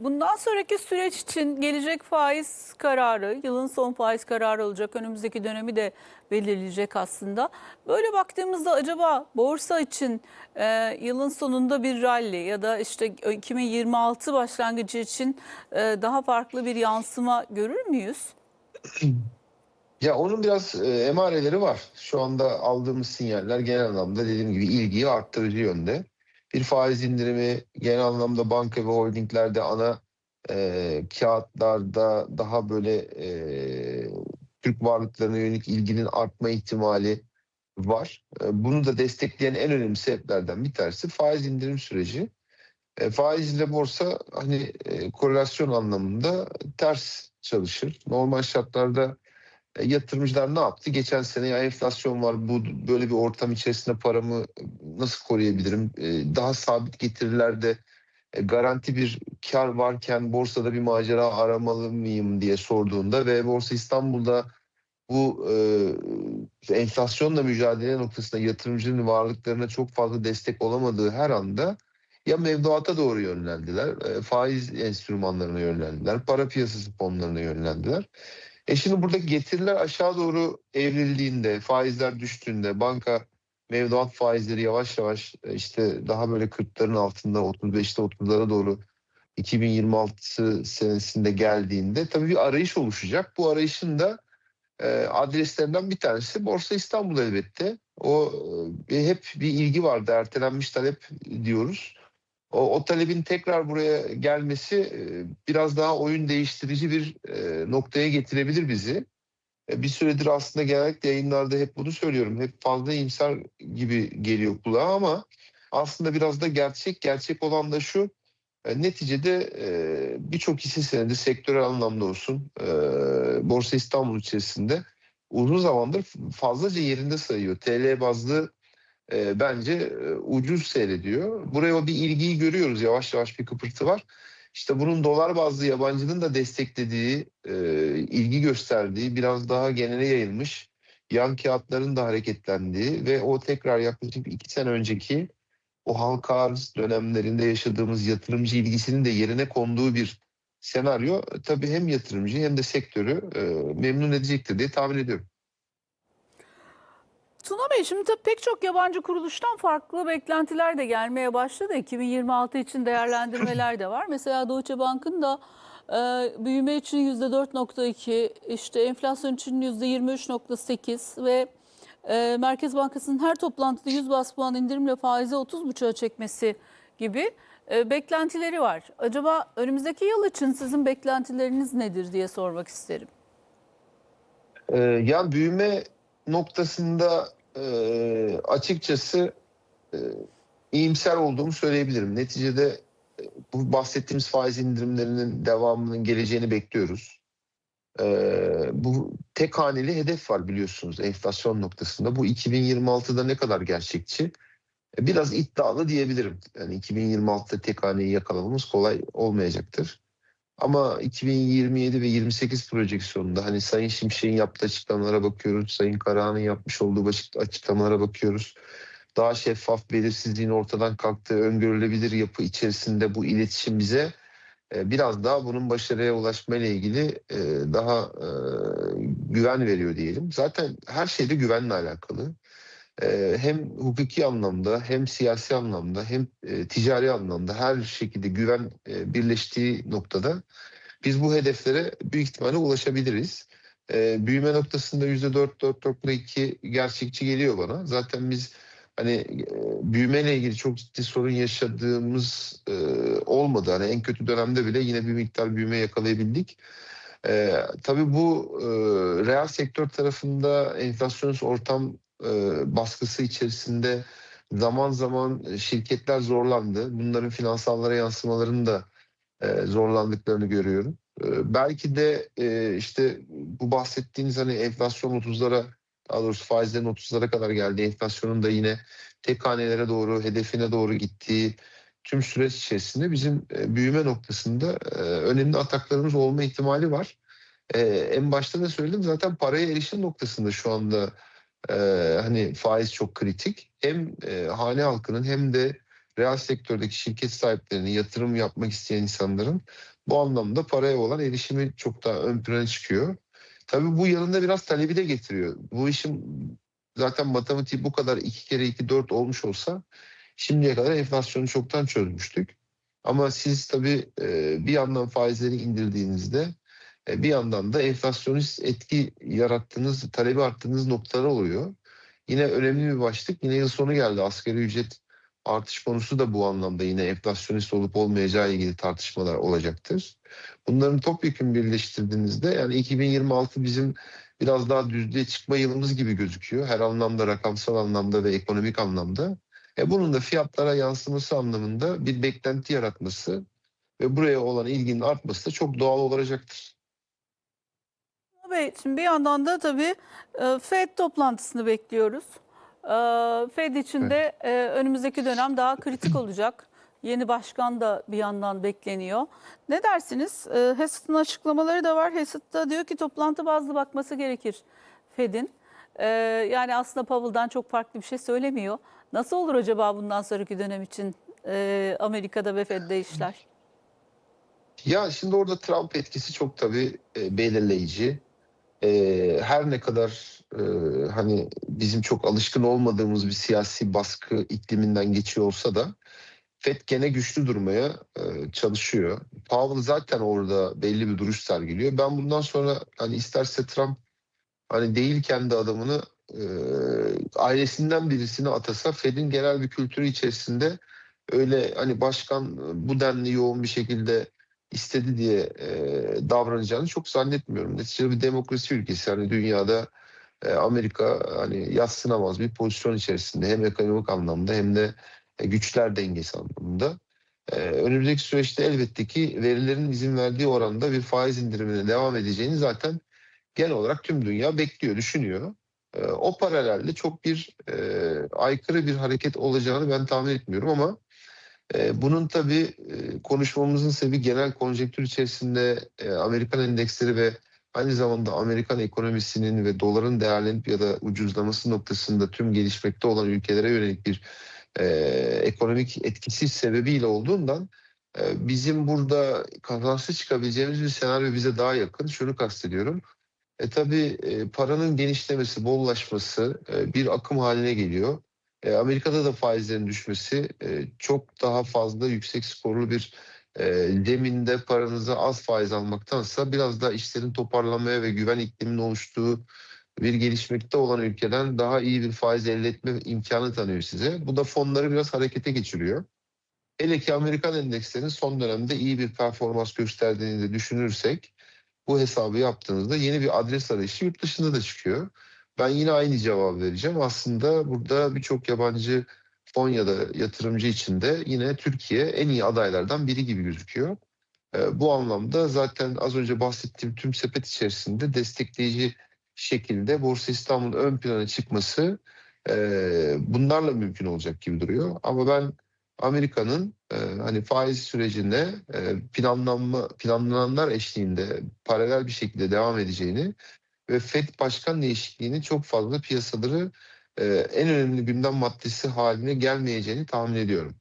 bundan sonraki süreç için gelecek faiz kararı, yılın son faiz kararı olacak. Önümüzdeki dönemi de belirleyecek aslında. Böyle baktığımızda acaba borsa için e, yılın sonunda bir rally ya da işte 2026 başlangıcı için e, daha farklı bir yansıma görür müyüz? Ya onun biraz e, emareleri var. Şu anda aldığımız sinyaller genel anlamda dediğim gibi ilgiyi arttırıcı yönde. Bir faiz indirimi genel anlamda banka ve holdinglerde ana e, kağıtlarda daha böyle e, Türk varlıklarına yönelik ilginin artma ihtimali var. E, bunu da destekleyen en önemli sebeplerden bir tanesi faiz indirim süreci. E, faiz ile borsa hani e, korelasyon anlamında ters çalışır. Normal şartlarda e, yatırımcılar ne yaptı? Geçen sene ya enflasyon var bu böyle bir ortam içerisinde paramı nasıl koruyabilirim? E, Daha sabit getirilerde e, garanti bir kar varken borsada bir macera aramalı mıyım diye sorduğunda ve Borsa İstanbul'da bu e, enflasyonla mücadele noktasında yatırımcının varlıklarına çok fazla destek olamadığı her anda ya mevduata doğru yönlendiler, e, faiz enstrümanlarına yönlendiler, para piyasası fonlarına yönlendiler. E şimdi burada getiriler aşağı doğru evrildiğinde, faizler düştüğünde, banka mevduat faizleri yavaş yavaş e, işte daha böyle 40'ların altında 35'te 30'lara doğru 2026 senesinde geldiğinde tabii bir arayış oluşacak. Bu arayışın da e, adreslerinden bir tanesi Borsa İstanbul elbette. O e, hep bir ilgi vardı, ertelenmiş talep diyoruz. O, o talebin tekrar buraya gelmesi e, biraz daha oyun değiştirici bir e, noktaya getirebilir bizi. E, Bir süredir aslında genellikle yayınlarda hep bunu söylüyorum. Hep fazla iyimser gibi geliyor kulağa ama aslında biraz da gerçek. Gerçek olan da şu. Neticede birçok hisse senedi sektörel anlamda olsun Borsa İstanbul içerisinde uzun zamandır fazlaca yerinde sayıyor. TL bazlı e, bence e, ucuz seyrediyor. Buraya bir ilgiyi görüyoruz. Yavaş yavaş bir kıpırtı var. İşte bunun dolar bazlı yabancının da desteklediği, e, ilgi gösterdiği, biraz daha genele yayılmış yan kağıtların da hareketlendiği ve o tekrar yaklaşık iki sene önceki o halka arz dönemlerinde yaşadığımız yatırımcı ilgisinin de yerine konduğu bir senaryo e, tabii hem yatırımcı hem de sektörü e, memnun edecektir diye tahmin ediyorum. Tuna Bey şimdi tabii pek çok yabancı kuruluştan farklı beklentiler de gelmeye başladı. 2026 için değerlendirmeler de var. Mesela Deutsche Bank'ın da e, büyüme için %4.2, işte enflasyon için %23.8 ve e, Merkez Bankası'nın her toplantıda 100 bas puan indirimle faizi 30.5'a çekmesi gibi e, beklentileri var. Acaba önümüzdeki yıl için sizin beklentileriniz nedir diye sormak isterim. Ee, yani büyüme noktasında e, açıkçası e, iyimser olduğumu söyleyebilirim. Neticede e, bu bahsettiğimiz faiz indirimlerinin devamının geleceğini bekliyoruz. Ee, bu tek haneli hedef var biliyorsunuz enflasyon noktasında. Bu 2026'da ne kadar gerçekçi? E, Biraz iddialı diyebilirim. Yani 2026'da tek haneyi yakalamamız kolay olmayacaktır. Ama 2027 ve 28 projeksiyonunda hani Sayın Şimşek'in yaptığı açıklamalara bakıyoruz. Sayın Karahan'ın yapmış olduğu açıklamalara bakıyoruz. Daha şeffaf belirsizliğin ortadan kalktığı öngörülebilir yapı içerisinde bu iletişim bize e, biraz daha bunun başarıya ulaşma ile ilgili e, daha e, güven veriyor diyelim. Zaten her şeyde güvenle alakalı. E, Hem hukuki anlamda hem siyasi anlamda hem e, ticari anlamda her şekilde güven e, birleştiği noktada biz bu hedeflere büyük ihtimalle ulaşabiliriz. E, büyüme noktasında %4-4.2 gerçekçi geliyor bana. Zaten biz hani e, büyümeyle ilgili çok ciddi sorun yaşadığımız olmadı. Hani en kötü dönemde bile yine bir miktar büyüme yakalayabildik. E, tabii bu e, reel sektör tarafında enflasyonist ortam baskısı içerisinde zaman zaman şirketler zorlandı. Bunların finansallara yansımalarını da e, zorlandıklarını görüyorum. E, belki de e, işte bu bahsettiğiniz hani enflasyon 30'lara daha doğrusu faizlerin 30'lara kadar geldi. Enflasyonun da yine tek hanelere doğru, hedefine doğru gittiği tüm süreç içerisinde bizim e, büyüme noktasında e, önemli ataklarımız olma ihtimali var. E, en başta da söyledim zaten paraya erişim noktasında şu anda e, hani faiz çok kritik. Hem e, hane halkının hem de reel sektördeki şirket sahiplerinin, yatırım yapmak isteyen insanların bu anlamda paraya olan erişimi çok daha ön plana çıkıyor. Tabii bu yanında biraz talebi de getiriyor. Bu işin zaten matematiği bu kadar iki kere iki dört olmuş olsa şimdiye kadar enflasyonu çoktan çözmüştük. Ama siz tabii e, bir yandan faizleri indirdiğinizde bir yandan da enflasyonist etki yarattığınız, talebi arttığınız noktalar oluyor. Yine önemli bir başlık. Yine yıl sonu geldi. Asgari ücret artış konusu da bu anlamda yine enflasyonist olup olmayacağı ilgili tartışmalar olacaktır. Bunların topyekun birleştirdiğinizde yani 2026 bizim biraz daha düzlüğe çıkma yılımız gibi gözüküyor. Her anlamda, rakamsal anlamda ve ekonomik anlamda. E bunun da fiyatlara yansıması anlamında bir beklenti yaratması ve buraya olan ilginin artması da çok doğal olacaktır. Bey, şimdi bir yandan da tabii e, FED toplantısını bekliyoruz. E, FED için de e, önümüzdeki dönem daha kritik olacak. Yeni başkan da bir yandan bekleniyor. Ne dersiniz? Hessett'ın açıklamaları da var. Hessett da diyor ki toplantı bazlı bakması gerekir FED'in. Yani aslında Powell'dan çok farklı bir şey söylemiyor. Nasıl olur acaba bundan sonraki dönem için Amerika'da ve FED'de işler? Ya şimdi orada Trump etkisi çok tabii belirleyici. E, her ne kadar e, hani bizim çok alışkın olmadığımız bir siyasi baskı ikliminden geçiyor olsa da FED gene güçlü durmaya e, çalışıyor. Powell zaten orada belli bir duruş sergiliyor. Ben bundan sonra hani isterse Trump hani değil kendi adamını e, ailesinden birisini atasa Fed'in genel bir kültürü içerisinde öyle hani başkan bu denli yoğun bir şekilde istedi diye e, davranacağını çok zannetmiyorum. Neticede bir demokrasi ülkesi yani dünyada e, Amerika hani yatsınamaz bir pozisyon içerisinde hem ekonomik anlamda hem de e, güçler dengesi anlamında. E, önümüzdeki süreçte elbette ki verilerin izin verdiği oranda bir faiz indirimine devam edeceğini zaten genel olarak tüm dünya bekliyor, düşünüyor. E, o paralelde çok bir e, aykırı bir hareket olacağını ben tahmin etmiyorum ama bunun tabii e, konuşmamızın sebebi genel konjektür içerisinde e, Amerikan endeksleri ve aynı zamanda Amerikan ekonomisinin ve doların değerlenip ya da ucuzlaması noktasında tüm gelişmekte olan ülkelere yönelik bir e, ekonomik etkisi sebebiyle olduğundan e, bizim burada kazançlı çıkabileceğimiz bir senaryo bize daha yakın. Şunu kastediyorum. E tabii e, paranın genişlemesi, bollaşması e, bir akım haline geliyor. E, Amerika'da da faizlerin düşmesi e, çok daha fazla yüksek skorlu bir e, deminde paranıza az faiz almaktansa biraz daha işlerin toparlanmaya ve güven ikliminin oluştuğu bir gelişmekte olan ülkeden daha iyi bir faiz elde etme imkanı tanıyor size. Bu da fonları biraz harekete geçiriyor. Hele ki Amerikan endekslerinin son dönemde iyi bir performans gösterdiğini de düşünürsek bu hesabı yaptığınızda yeni bir adres arayışı yurt dışında da çıkıyor. Ben yine aynı cevabı vereceğim. Aslında burada birçok yabancı fon ya da yatırımcı için de yine Türkiye en iyi adaylardan biri gibi gözüküyor. Ee, bu anlamda zaten az önce bahsettiğim tüm sepet içerisinde destekleyici şekilde Borsa İstanbul'un ön plana çıkması e, bunlarla mümkün olacak gibi duruyor. Ama ben Amerika'nın e, hani faiz sürecinde e, planlanma planlananlar eşliğinde paralel bir şekilde devam edeceğini ve FED başkan değişikliğini çok fazla piyasaları e, en önemli gündem maddesi haline gelmeyeceğini tahmin ediyorum.